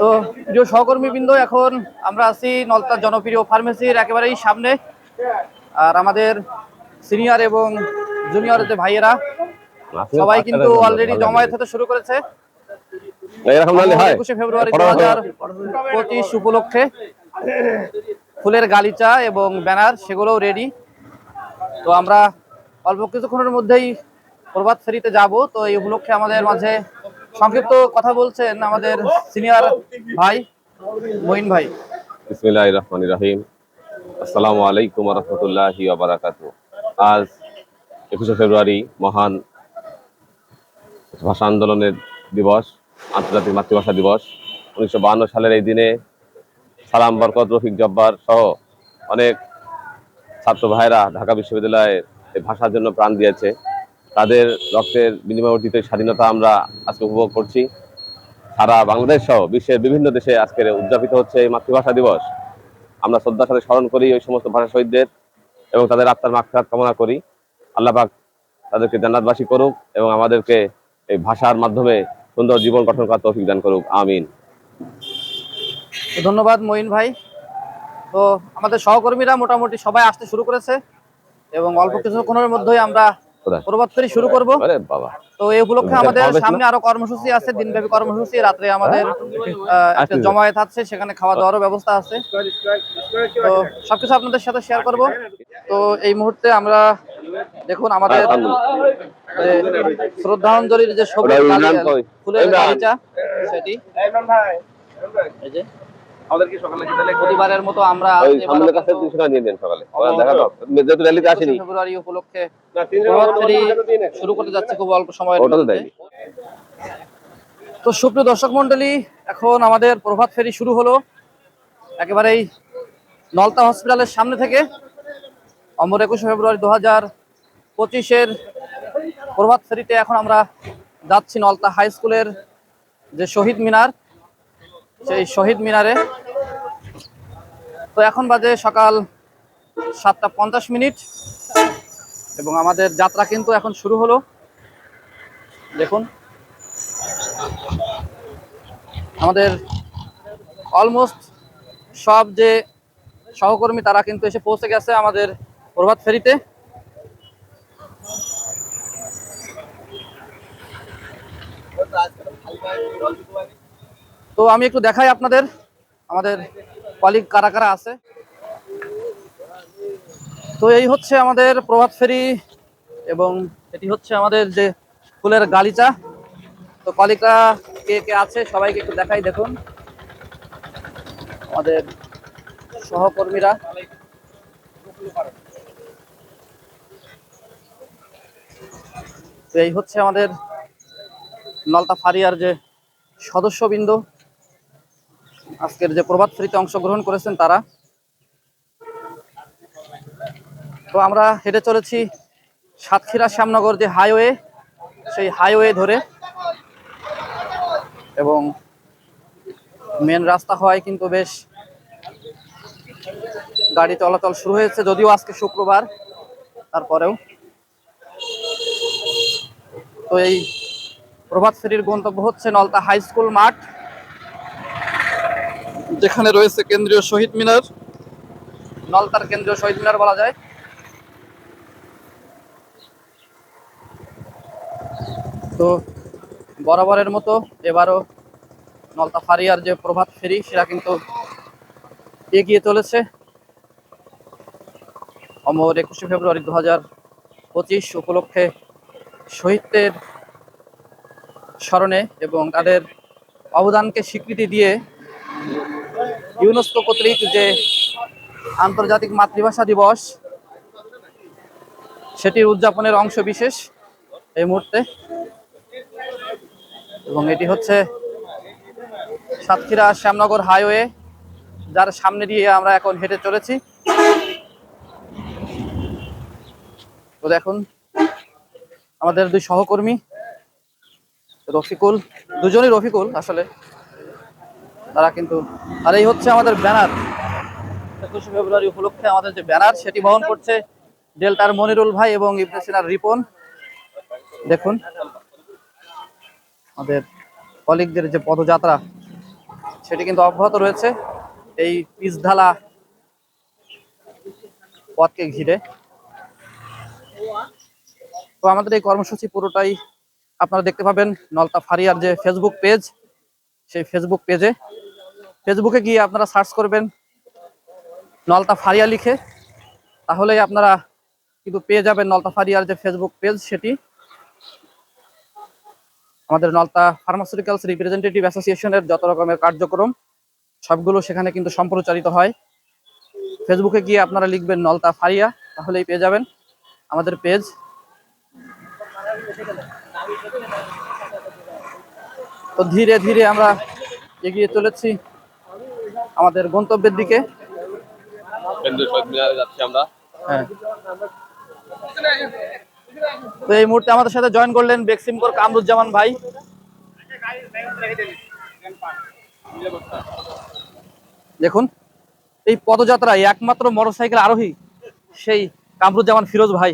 তো প্রিয় সহকর্মীবৃন্দ এখন আমরা আছি নলতার জনপ্রিয় ফার্মেসির একেবারেই সামনে। আর আমাদের সিনিয়র এবং জুনিয়র যে ভাইয়েরা সবাই কিন্তু অলরেডি জমায়েত হতে শুরু করেছে। একুশে ফেব্রুয়ারি দু হাজার পঁচিশ উপলক্ষে ফুলের গালিচা এবং ব্যানার সেগুলোও রেডি তো আমরা অল্প কিছুক্ষণের মধ্যেই প্রভাত ফেরিতে যাব। তো এই উপলক্ষে আমাদের মাঝে সংক্ষিপ্ত কথা বলছেন আমাদের সিনিয়র ভাই, মঈন ভাই। বিসমিল্লাহির রহমানির রহিম। আসসালামু আলাইকুম রাহমাতুল্লাহি ওয়া বারাকাতুহু আজ একুশে ফেব্রুয়ারি মহান ভাষা আন্দোলনের দিবস, আন্তর্জাতিক মাতৃভাষা দিবস। উনিশশো সালের এই দিনে সালাম, বরকত, রফিক জব্বার সহ অনেক ছাত্র ভাইরা ঢাকা বিশ্ববিদ্যালয়ে এই ভাষার জন্য প্রাণ দিয়েছে। তাদের রক্তের বিনিময় অর্জিত স্বাধীনতা আমরা আজকে উপভোগ করছি। সারা বাংলাদেশ সহ বিশ্বের বিভিন্ন দেশে আজকের উদযাপিত হচ্ছে এই মাতৃভাষা দিবস। আমরা শ্রদ্ধার সাথে স্মরণ করি ওই সমস্ত ভাষা শহীদদের এবং তাদের আত্মার মাক্ষাত কামনা করি। আল্লাহ পাক তাদেরকে জান্নাতবাসী করুক এবং আমাদেরকে এই ভাষার মাধ্যমে সুন্দর জীবন গঠন করার তৌফিক দান করুক। আমিন। ধন্যবাদ মঈন ভাই। তো আমাদের সহকর্মীরা মোটামুটি সবাই আসতে শুরু করেছে এবং অল্প কিছুক্ষণের মধ্যেই আমরা কোথায়? প্রভাত ফেরি শুরু করব। আরে বাবা। তো এই উপলক্ষে আমাদের সামনে আরও কর্মসূচি আছে দিনব্যাপী কর্মসূচি। রাত্রে আমাদের একটা জমায়েত আছে সেখানে খাওয়া দাওয়ারও ব্যবস্থা আছে। তো সবকিছু আপনাদের সাথে শেয়ার করব। তো এই মুহূর্তে আমরা দেখুন আমাদের যে শ্রদ্ধাঞ্জলির যে সবুজ ওটা ইমরান গালি- কই? ফুলের ইমরান। গালিচা সেটি এই প্রতিবারের মতো আমরা ওই সামনের কাছে কিন্তু দুশো টাকা নিয়ে নেন সকালে। ওরা দেখাল যেহেতু র্যালিতে আসেনি। ফেব্রুয়ারি উপলক্ষে শুরু করতে যাচ্ছে খুব অল্প সময়ের ওটা তো দেয়নি। তো সুপ্রিয় দর্শক মন্ডলী এখন আমাদের প্রভাত ফেরি শুরু হলো। একেবারেই নলতা হসপিটালের সামনে থেকে অমর একুশে ফেব্রুয়ারি দু হাজার পঁচিশের প্রভাত ফেরিতে এখন আমরা যাচ্ছি নলতা হাই স্কুলের যে শহীদ মিনার। সেই শহীদ মিনারে। তো এখন বাজে সকাল সাতটা পঞ্চাশ মিনিট এবং আমাদের যাত্রা কিন্তু এখন শুরু হলো। দেখুন। আমাদের অলমোস্ট সব যে সহকর্মী তারা কিন্তু এসে পৌঁছে গেছে আমাদের প্রভাত ফেরিতে। তো আমি একটু দেখাই আপনাদের, আমাদের কলিগ কারা কারা আছে। তো এই হচ্ছে আমাদের প্রভাত ফেরি এবং এটি হচ্ছে আমাদের যে ফুলের গালিচা। তো কলিগরা কে কে আছে সবাইকে একটু দেখাই দেখুন। আমাদের সহকর্মীরা। তো এই হচ্ছে আমাদের নলতা ফারিয়ার যে সদস্যবৃন্দ। আজকের যে প্রভাত ফেরিতে অংশগ্রহণ করেছেন তারা। তো আমরা হেঁটে চলেছি সাতক্ষীরা শ্যামনগর যে হাইওয়ে, সেই হাইওয়ে ধরে। এবং মেন রাস্তা হওয়ায় কিন্তু বেশ গাড়ি চলাচল শুরু হয়েছে, যদিও আজকে শুক্রবার, তারপরেও। তো এই প্রভাত ফেরির গন্তব্য হচ্ছে নলতা হাই স্কুল মাঠ। যেখানে রয়েছে কেন্দ্রীয় শহীদ মিনার। নলতার কেন্দ্রীয় শহীদ মিনার বলা যায়। তো বরাবরের মতো এবারও নলতা ফারিয়ার যে প্রভাত ফেরি, সেটা কিন্তু এগিয়ে চলেছে। অমর একুশে ফেব্রুয়ারি দু হাজার পঁচিশ উপলক্ষে শহীদদের স্মরণে এবং তাদের অবদানকে স্বীকৃতি দিয়ে ইউনেস্কো কর্তৃক যে আন্তর্জাতিক মাতৃভাষা দিবস, সেটির উদযাপনের অংশ বিশেষ এই মুহূর্তে। এবং এটি হচ্ছে সাতক্ষীরা শ্যামনগর হাইওয়ে, যার সামনে দিয়ে আমরা এখন হেঁটে চলেছি। তো দেখুন, আমাদের দুই সহকর্মী, রফিকুল, দুজনই রফিকুল আসলে। তারা কিন্তু, আর এই হচ্ছে আমাদের ব্যানার। একুশে ফেব্রুয়ারি উপলক্ষে আমাদের যে ব্যানার, সেটি বহন করছে ডেল্টার মনিরুল ভাই এবং ইবনে রিপন। দেখুন, আমাদের কলিগদের যে পদযাত্রা, সেটি কিন্তু অব্যাহত রয়েছে। এই পিসঢালা পথকে ঘিরে। তো আমাদের এই কর্মসূচি পুরোটাই আপনারা দেখতে পাবেন নলতা ফারিয়ার যে ফেসবুক পেজ সেই ফেসবুক পেজে ফেসবুকে গিয়ে আপনারা সার্চ করবেন নলতা ফারিয়া লিখে। তাহলেই আপনারা কিন্তু পেয়ে যাবেন নলতা ফারিয়ার যে ফেসবুক পেজ সেটি। আমাদের নলতা ফার্মাসিউটিক্যালস রিপ্রেজেন্টেটিভ অ্যাসোসিয়েশনের যত রকমের কার্যক্রম, সবগুলো সেখানে কিন্তু সম্প্রচারিত হয়। ফেসবুকে গিয়ে আপনারা লিখবেন নলতা ফারিয়া, তাহলেই পেয়ে যাবেন আমাদের পেজ তো ধীরে ধীরে আমরা এগিয়ে চলেছি আমাদের গন্তব্যের দিকে। আমরা। হ্যাঁ। তো এই মুহূর্তে আমাদের সাথে জয়েন করলেন বেক্সিমকর কামরুজ্জামান ভাই। দেখুন এই পদযাত্রায় একমাত্র মোটরসাইকেল আরোহী সেই কামরুজ্জামান ফিরোজ ভাই।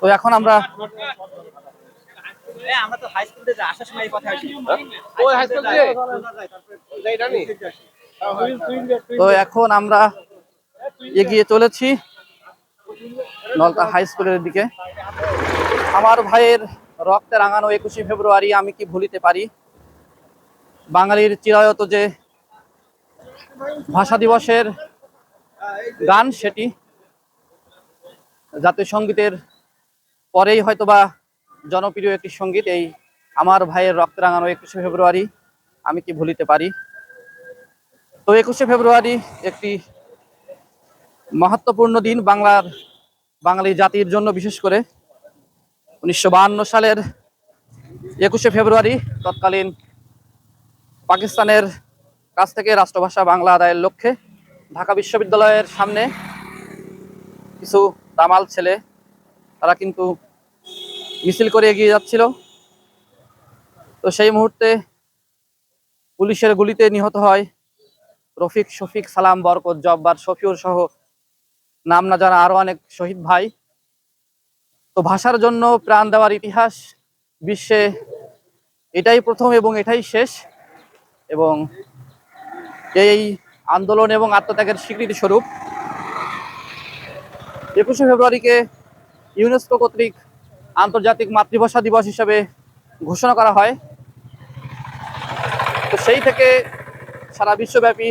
তো এখন আমরা আমরা তো হাই স্কুল থেকে আসার সময় কথা ওই হাই স্কুল দিয়ে? তো এখন আমরা এগিয়ে চলেছি নলতা হাই স্কুলের দিকে। আমার ভাইয়ের রক্তে রাঙানো একুশে ফেব্রুয়ারি আমি কি ভুলিতে পারি? বাঙালির চিরায়ত যে ভাষা দিবসের গান সেটি জাতীয় সঙ্গীতের পরেই হয়তোবা জনপ্রিয় একটি সংগীত, এই আমার ভাইয়ের রক্ত রাঙানো একুশে ফেব্রুয়ারি। আমি কি ভুলিতে পারি? তো একুশে ফেব্রুয়ারি একটি মহত্বপূর্ণ দিন বাংলার, বাঙালি জাতির জন্য বিশেষ করে। উনিশশো সালের একুশে ফেব্রুয়ারি তৎকালীন পাকিস্তানের কাছ থেকে রাষ্ট্রভাষা বাংলা আদায়ের লক্ষ্যে ঢাকা বিশ্ববিদ্যালয়ের সামনে কিছু দামাল ছেলে, তারা কিন্তু মিছিল করে এগিয়ে যাচ্ছিল। তো সেই মুহূর্তে পুলিশের গুলিতে নিহত হয় রফিক শফিক সালাম বরকত জব্বার, শফিউর সহ নাম না জানা আরও অনেক শহীদ ভাই। তো ভাষার জন্য প্রাণ দেওয়ার ইতিহাস বিশ্বে এটাই প্রথম এবং এটাই শেষ এবং এই আন্দোলন এবং আত্মত্যাগের স্বীকৃতি স্বরূপ। একুশে ফেব্রুয়ারিকে ইউনেস্কো কর্তৃক আন্তর্জাতিক মাতৃভাষা দিবস হিসেবে ঘোষণা করা হয়। তো সেই থেকে সারা বিশ্বব্যাপী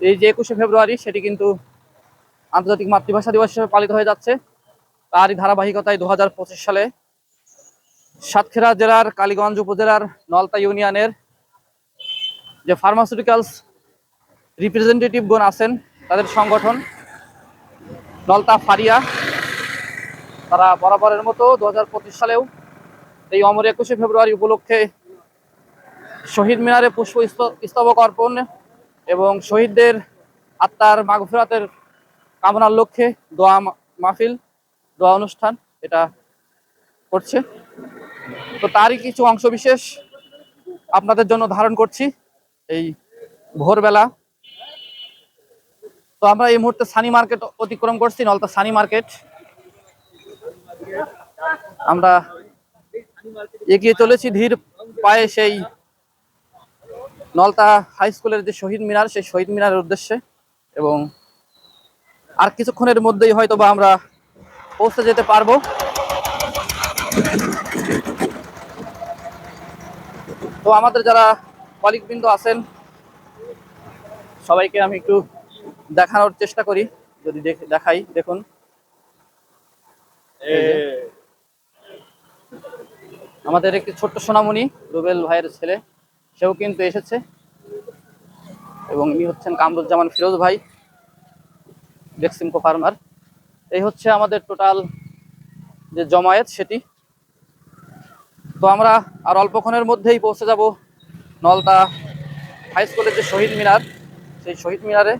এই যে একুশে ফেব্রুয়ারি, সেটি কিন্তু আন্তর্জাতিক মাতৃভাষা দিবস হিসেবে পালিত হয়ে যাচ্ছে। তারই ধারাবাহিকতায় দু হাজার পঁচিশ সালে সাতক্ষীরা জেলার, কালীগঞ্জ উপজেলার, নলতা ইউনিয়নের যে ফার্মাসিউটিক্যালস রিপ্রেজেন্টেটিভগণ আছেন, তাদের সংগঠন। নলতা ফারিয়া, তারা বরাবরের মতো দু হাজার পঁচিশ সালেও এই অমর একুশে ফেব্রুয়ারি উপলক্ষে শহীদ মিনারে পুষ্প স্ত- স্তবক অর্পণ এবং শহীদদের আত্মার মাগফিরাতের কামনার লক্ষ্যে দোয়া মাহফিল, দোয়া অনুষ্ঠান এটা করছে। তো তারই কিছু অংশবিশেষ আপনাদের জন্য ধারণ করছি। এই ভোরবেলা তো আমরা এই মুহূর্তে সানি মার্কেট অতিক্রম করছি নলতা সানি মার্কেট। আমরা এগিয়ে চলেছি ধীর পায়ে সেই নলতা হাই স্কুলের যে শহীদ মিনার, সেই শহীদ মিনারের উদ্দেশ্যে। এবং আর কিছুক্ষণের মধ্যেই হয়তো বা আমরা পৌঁছে যেতে পারব। তো আমাদের যারা কলিগবৃন্দ আছেন, সবাইকে আমি একটু দেখানোর চেষ্টা করি, যদি দেখ- দেখাই, দেখুন। আমাদের একটি ছোট্ট সোনামণি, রুবেল ভাইয়ের ছেলে, সেও কিন্তু এসেছে। এবং ইনি হচ্ছেন কামরুজ্জামান ফিরোজ ভাই বেক্সিমকো ফার্মার। এই হচ্ছে আমাদের টোটাল যে জমায়েত সেটি। তো আমরা আর অল্পক্ষণের মধ্যেই পৌঁছে যাব নলতা হাই স্কুলের যে শহীদ মিনার, সেই শহীদ মিনারে।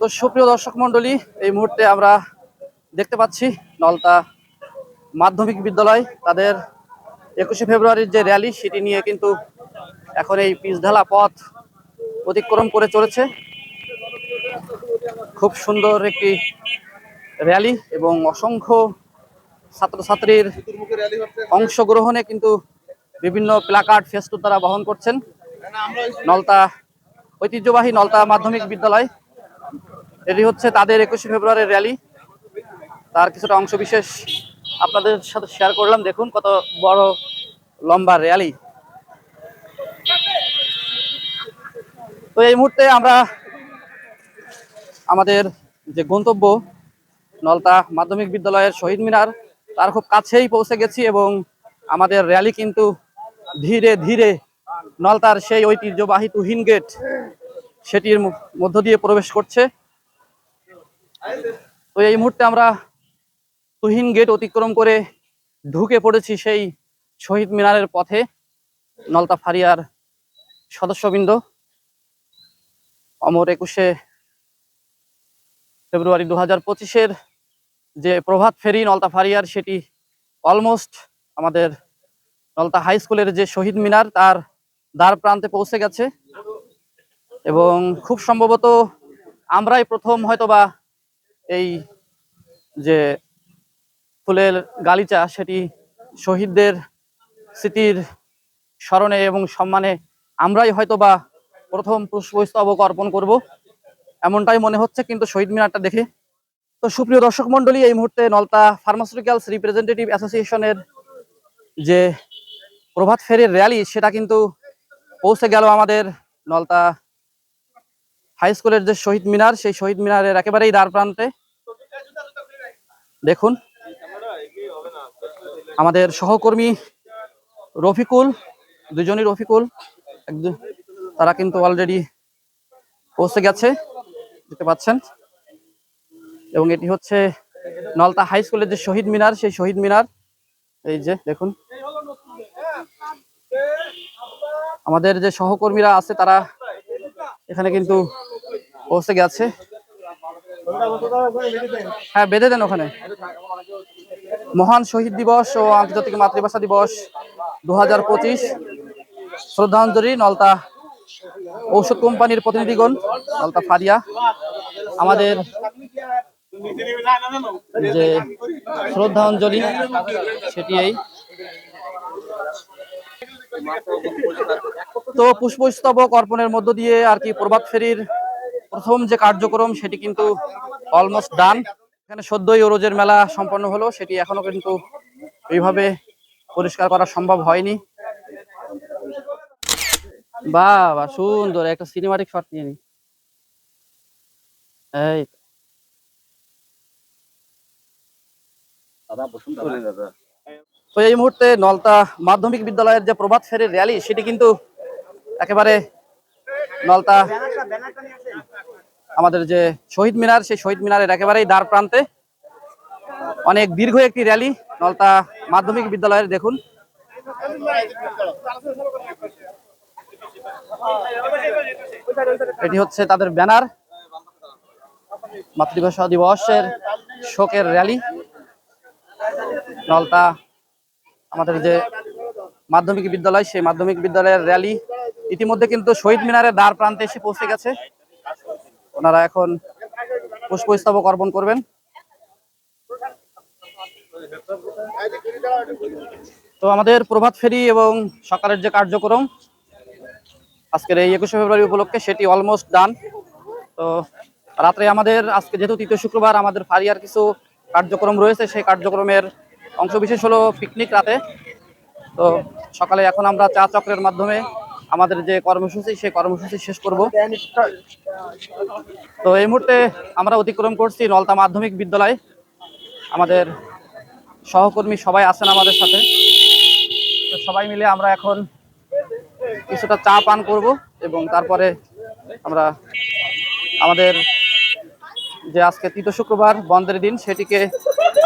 তো সুপ্রিয় দর্শক মণ্ডলী, এই মুহূর্তে আমরা দেখতে পাচ্ছি নলতা মাধ্যমিক বিদ্যালয়। তাদের একুশে ফেব্রুয়ারির যে র্যালি, সেটি নিয়ে কিন্তু এখন এই পিচঢালা পথ অতিক্রম করে চলেছে। খুব সুন্দর একটি র্যালি এবং অসংখ্য ছাত্রছাত্রীর অংশগ্রহণে কিন্তু বিভিন্ন প্লাকার্ড, ফেস্টুন তারা বহন করছেন। নলতা ঐতিহ্যবাহী নলতা মাধ্যমিক বিদ্যালয়। এটি হচ্ছে তাদের একুশে ফেব্রুয়ারির র্যালি। তার কিছুটা অংশ বিশেষ আপনাদের সাথে শেয়ার করলাম। দেখুন কত বড় লম্বা র্যালি। তো এই মুহূর্তে আমরা আমাদের যে গন্তব্য, নলতা মাধ্যমিক বিদ্যালয়ের শহীদ মিনার, তার খুব কাছেই পৌঁছে গেছি এবং আমাদের র্যালি কিন্তু ধীরে ধীরে নলতার সেই ঐতিহ্যবাহী তুহিন গেট, সেটির মধ্য দিয়ে প্রবেশ করছে। তো এই মুহূর্তে আমরা তুহিন গেট অতিক্রম করে ঢুকে পড়েছি সেই শহীদ মিনারের পথে, নলতা ফারিয়ার সদস্যবৃন্দ। অমর একুশে ফেব্রুয়ারি দু হাজার পঁচিশের যে প্রভাত ফেরি নলতা ফারিয়ার, সেটি অলমোস্ট আমাদের নলতা হাই স্কুলের যে শহীদ মিনার, তার দ্বার প্রান্তে পৌঁছে গেছে। এবং খুব সম্ভবত আমরাই প্রথম হয়তোবা এই যে ফুলের গালিচা, সেটি শহীদদের স্মৃতির স্মরণে এবং সম্মানে আমরাই হয়তো বা প্রথম পুষ্পস্তবক অর্পণ করব। এমনটাই মনে হচ্ছে কিন্তু শহীদ মিনারটা দেখে। তো সুপ্রিয় দর্শক মন্ডলী এই মুহূর্তে নলতা ফার্মাসিউটিক্যালস রিপ্রেজেন্টেটিভ অ্যাসোসিয়েশনের যে প্রভাত ফেরির র্যালি, সেটা কিন্তু পৌঁছে গেল আমাদের নলতা হাই স্কুলের যে শহীদ মিনার, সেই শহীদ মিনারের একেবারেই দ্বার প্রান্তে। দেখুন, আমাদের সহকর্মী রফিকুল, দুজনই রফিকুল তারা কিন্তু অলরেডি পৌঁছে গেছে, দেখতে পাচ্ছেন। এবং এটি হচ্ছে নলতা হাই স্কুলের যে শহীদ মিনার, সেই শহীদ মিনার। এই যে, দেখুন। আমাদের যে সহকর্মীরা আছে, তারা এখানে কিন্তু পৌঁছে গেছে হ্যাঁ বেঁধে দেন ওখানে। মহান শহীদ দিবস ও আন্তর্জাতিক মাতৃভাষা দিবস দু হাজার পঁচিশ। শ্রদ্ধাঞ্জলি, নলতা ঔষধ কোম্পানির প্রতিনিধিগণ, নলতা ফারিয়া। আমাদের যে শ্রদ্ধাঞ্জলি, সেটি এই। তো পুষ্পস্তবক অর্পণের মধ্য দিয়ে আর কি প্রভাত ফেরির প্রথম যে কার্যক্রম সেটি কিন্তু অলমোস্ট ডান এখানে সদ্যই ওরোজের মেলা সম্পন্ন হলো সেটি এখনও কিন্তু এইভাবে পরিষ্কার করা সম্ভব হয়নি। বাহ বাহ সুন্দর একটা সিনেমাটিক শট নিয়ে নি। এই। তো এই মুহূর্তে নলতা মাধ্যমিক বিদ্যালয়ের যে প্রভাত ফেরির র্যালি, সেটি কিন্তু একেবারে নলতা আমাদের যে শহীদ মিনার, সেই শহীদ মিনারের একেবারেই দ্বার প্রান্তে অনেক দীর্ঘ একটি র্যালি নলতা মাধ্যমিক বিদ্যালয়ের, দেখুন। এটি হচ্ছে তাদের ব্যানার। মাতৃভাষা দিবসের শোকের র্যালি। নলতা আমাদের যে মাধ্যমিক বিদ্যালয়, সেই মাধ্যমিক বিদ্যালয়ের র্যালি ইতিমধ্যে কিন্তু শহীদ মিনারের দ্বার প্রান্তে এসে পৌঁছে গেছে। ওনারা এখন পুষ্পস্তবক অর্পণ করবেন। তো আমাদের প্রভাত ফেরি এবং সকালের যে কার্যক্রম, আজকের এই একুশে ফেব্রুয়ারি উপলক্ষে সেটি অলমোস্ট ডান তো রাত্রে আমাদের, আজকে যেহেতু তৃতীয় শুক্রবার, আমাদের ফারিয়ার কিছু কার্যক্রম রয়েছে, সেই কার্যক্রমের অংশবিশেষ হলো পিকনিক রাতে। তো সকালে এখন আমরা চা চক্রের মাধ্যমে আমাদের যে কর্মসূচি, সেই কর্মসূচি শেষ করব। তো এই মুহূর্তে আমরা অতিক্রম করছি নলতা মাধ্যমিক বিদ্যালয়। আমাদের সহকর্মী সবাই আছেন আমাদের সাথে। তো সবাই মিলে আমরা এখন কিছুটা চা পান করব এবং তারপরে আমরা আমাদের যে আজকে তৃতীয় শুক্রবার বন্ধের দিন, সেটিকে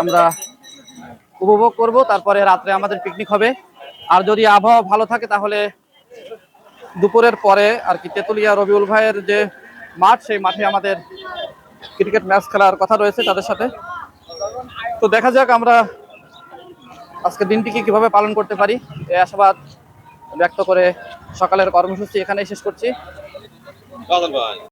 আমরা উপভোগ করব, তারপরে রাত্রে আমাদের পিকনিক হবে। আর যদি আবহাওয়া ভালো থাকে, তাহলে দুপুরের পরে আর কি তেতুলিয়া রবিউল ভাইয়ের যে মাঠ, সেই মাঠে আমাদের ক্রিকেট ম্যাচ খেলার কথা রয়েছে তাদের সাথে। তো দেখা যাক আমরা আজকে দিনটিকে কীভাবে পালন করতে পারি এই আশাবাদ ব্যক্ত করে সকালের কর্মসূচি এখানেই শেষ করছি।